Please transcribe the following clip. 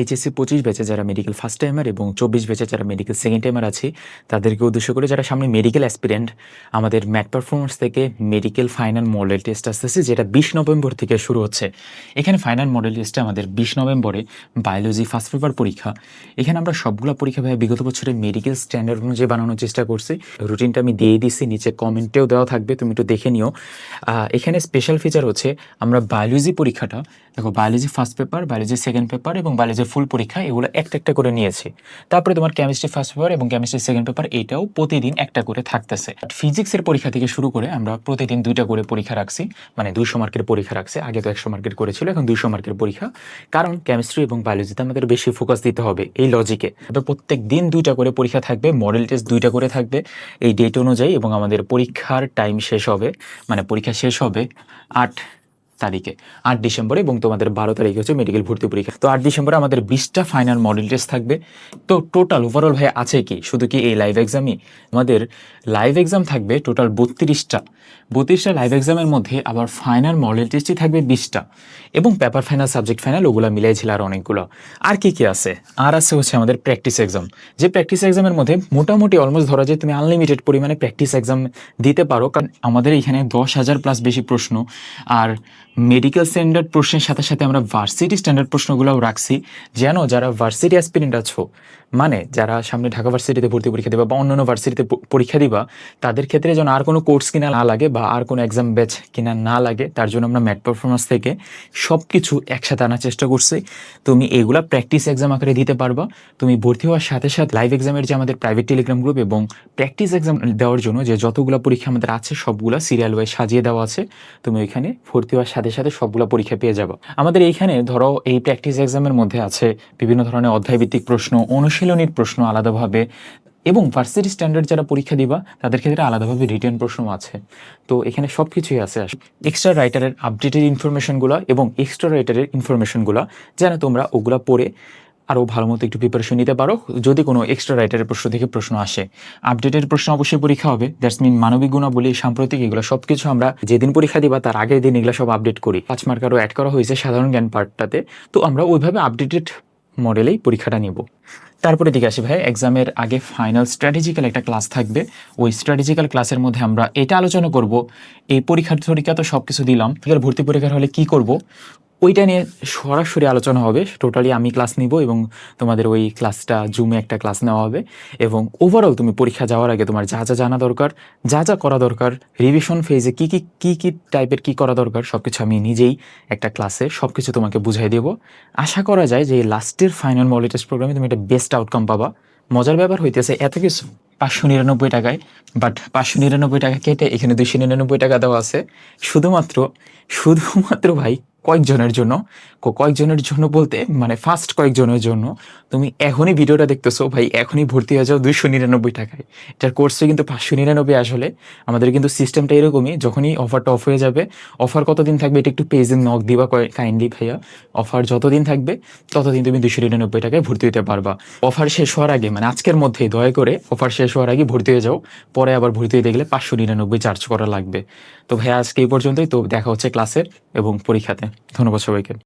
HSC পঁচিশ ব্যাচে যারা মেডিকেল ফার্স্ট টাইমার এবং চব্বিশ ব্যাচে যারা মেডিকেল সেকেন্ড টাইমার আছে, তাদেরকে উদ্দেশ্য করে যারা সামনে মেডিকেল অ্যাসপিরেন্ট আমাদের ম্যাট পারফরমেন্স থেকে মেডিকেল ফাইনাল মডেল টেস্ট আসতেছে, যেটা বিশ নভেম্বর থেকে শুরু হচ্ছে। এখানে ফাইনাল মডেল টেস্টে আমাদের বিশ নভেম্বরে বায়োলজি ফার্স্ট পেপার পরীক্ষা। এখানে আমরা সবগুলো পরীক্ষা ভাই বিগত বছরে মেডিকেল স্ট্যান্ডার্ড অনুযায়ী বানানোর চেষ্টা করছি। রুটিনটা আমি দিয়ে দিচ্ছি নিচে কমেন্টেও দেওয়া থাকবে, তুমি একটু দেখে নিও। এখানে স্পেশাল ফিচার হচ্ছে, আমরা বায়োলজি পরীক্ষাটা, দেখো biology first paper biology second paper এবং বায়োলজি ফুল পরীক্ষা, এগুলো একটা একটা করে নিয়েছি। তারপরে তোমার কেমিস্ট্রি ফার্স্ট পেপার এবং কেমিস্ট্রি সেকেন্ড পেপার এটাও প্রতিদিন একটা করে থাকতেছে। ফিজিক্সের পরীক্ষা থেকে শুরু করে আমরা প্রতিদিন দুইটা করে পরীক্ষা রাখছি মানে দুইশো মার্কের পরীক্ষা রাখছি, আগে তো একশো মার্কের করেছিল, এখন দুইশো মার্কের পরীক্ষা। কারণ কেমিস্ট্রি এবং বায়োলজিতে আমাদের বেশি ফোকাস দিতে হবে, এই লজিকে তবে প্রত্যেক দিন দুইটা করে পরীক্ষা থাকবে মডেল টেস্ট দুইটা করে থাকবে, এই ডেট অনুযায়ী এবং আমাদের পরীক্ষার টাইম শেষ হবে মানে পরীক্ষা শেষ হবে আট তারিখে। আট ডিসেম্বরে এবং তোমাদের বারো তারিখে হচ্ছে মেডিকেল ভর্তি পরীক্ষা। তো আট ডিসেম্বরে আমাদের বিশটা ফাইনাল মডেল টেস্ট থাকবে। তো টোটাল ওভারঅল ভাই আছে কি? শুধু কি এই লাইভ এক্সামই আমাদের লাইভ এক্সাম থাকবে টোটাল বত্রিশটা। বত্রিশটা লাইভ এক্সামের মধ্যে আবার ফাইনাল মডেল টেস্টই থাকবে বিশটা। এবং পেপার ফাইনাল সাবজেক্ট ফাইনাল ওগুলো মিলাইছিল আর অনেকগুলো। আর কি কি আছে? আর আছে হচ্ছে আমাদের প্র্যাকটিস এক্সাম যে প্র্যাকটিস এক্সামের মধ্যে মোটামুটি অলমোস্ট ধরা যায় তুমি আনলিমিটেড পরিমাণে প্র্যাকটিস এক্সাম দিতে পারো। কারণ আমাদের এখানে দশ হাজার প্লাস বেশি প্রশ্ন। আর মেডিকেল স্ট্যান্ডার্ড প্রশ্নের সাথে সাথে আমরা ভার্সিটি স্ট্যান্ডার্ড প্রশ্নগুলোও রাখছি। যেন যারা ভার্সিটি অ্যাসপিরেন্ট আছো মানে যারা সামনে ঢাকা ভার্সিটিতে ভর্তি পরীক্ষা দেবা বা অন্যান্য ভার্সিটিতে পরীক্ষা দিবা, তাদের ক্ষেত্রে যেন আর কোনো কোর্স কিনা না লাগে বা আর কোনো এক্সাম ব্যাচ কিনা না লাগে, তার জন্য আমরা ম্যাট পারফরমেন্স থেকে সব কিছু একসাথে আনার চেষ্টা করছি। তুমি এগুলা প্র্যাকটিস এক্সাম আকারে দিতে পারবা। তুমি ভর্তি হওয়ার সাথে সাথে লাইভ এক্সামের যে আমাদের প্রাইভেট টেলিগ্রাম গ্রুপ এবং প্র্যাকটিস এক্সাম দেওয়ার জন্য যে যতগুলো পরীক্ষা আমাদের আছে, সবগুলা সিরিয়াল ওয়াইজ সাজিয়ে দেওয়া আছে। তুমি ওইখানে ভর্তি হওয়ার সাথে সাথে সাথে সবগুলো পরীক্ষা পেয়ে যাব। আমাদের এইখানে ধরো এই প্র্যাকটিস এক্সামের মধ্যে আছে বিভিন্ন ধরনের অধ্যায়ভিত্তিক প্রশ্ন, অনুশীলনীর প্রশ্ন আলাদাভাবে এবং ভার্সিটি স্ট্যান্ডার্ড যারা পরীক্ষা দিবা, তাদের ক্ষেত্রে আলাদাভাবে রিটার্ন প্রশ্ন আছে। তো এখানে সব কিছুই আছে এক্সট্রা রাইটারের আপডেটেড ইনফরমেশনগুলো এবং এক্সট্রা রাইটারের ইনফরমেশনগুলো যেন তোমরা ওগুলো পড়ে আরও ভালো মতো একটু প্রিপারেশন নিতে পারো। যদি কোনো এক্সট্রা রাইটারের প্রশ্ন থেকে প্রশ্ন আসে আপডেটেড প্রশ্ন অবশ্যই পরীক্ষা হবে। দ্যাটস মিন মানবিক গুণাবলী, সাম্প্রতিক এগুলো সব কিছু আমরা যেদিন পরীক্ষা দিবা, তার আগের দিন এগুলো সব আপডেট করি। পাঁচ মার্কারও অ্যাড করা হয়েছে সাধারণ জ্ঞান পার্টটাতে তো আমরা ওইভাবে আপডেটেড মডেলেই পরীক্ষাটা নিব। তারপরে দিকে আসি ভাই এক্সামের আগে ফাইনাল স্ট্র্যাটেজিক্যাল একটা ক্লাস থাকবে। ওই স্ট্র্যাটেজিক্যাল ক্লাসের মধ্যে আমরা এটা আলোচনা করব। এই পরীক্ষার তরিকা তো সব কিছু দিলাম ভর্তি পরীক্ষার হলে কি করব? ওইটা নিয়ে সরাসরি আলোচনা হবে। টোটালি আমি ক্লাস নিব এবং তোমাদের ওই ক্লাসটা জুমে একটা ক্লাস নেওয়া হবে এবং ওভারঅল তুমি পরীক্ষা যাওয়ার আগে তোমার যা যা জানা দরকার, যা যা করা দরকার রিভিশন ফেজে কি কি কি কি টাইপের কি করা দরকার সব কিছু আমি নিজেই একটা ক্লাসে সব কিছু তোমাকে বুঝাই দেবো। আশা করা যায় যে লাস্টের ফাইনাল মডেল টেস্ট প্রোগ্রামে তুমি একটা বেস্ট আউটকাম পাবা। মজার ব্যাপার হইতেছে এত কিছু পাঁচশো নিরানব্বই টাকায় বাট পাঁচশো নিরানব্বই টাকা কেটে এখানে দুইশো নিরানব্বই টাকা দেওয়া আছে। শুধুমাত্র শুধুমাত্র ভাই কয়েকজনের জন্য কয়েকজনের জন্য বলতে মানে ফার্স্ট কয়েকজনের জন্য, তুমি এখনই ভিডিওটা দেখতেছো, ভাই, এখনই ভর্তি হয়ে যাও দুইশো নিরানব্বই টাকায়। এটার কোর্সে কিন্তু পাঁচশো নিরানব্বই আসলে। আমাদের কিন্তু সিস্টেমটা এরকমই, যখনই অফারটা অফ হয়ে যাবে অফার কতদিন থাকবে এটা একটু পেজে নক দিবা কাইন্ডলি ভাইয়া। অফার যতদিন থাকবে, ততদিন তুমি দুশো নিরানব্বই টাকায় ভর্তি হতে পারবা। অফার শেষ হওয়ার আগে মানে আজকের মধ্যেই দয়া করে অফার শেষ হওয়ার আগে ভর্তি হয়ে যাও, পরে আবার ভর্তি হতে গেলে পাঁচশো নিরানব্বই চার্জ করা লাগবে। তো ভাইয়া, আজকে এই পর্যন্তই, তো দেখা হচ্ছে ক্লাসের এবং পরীক্ষাতে। ধন্যবাদ সবাইকে।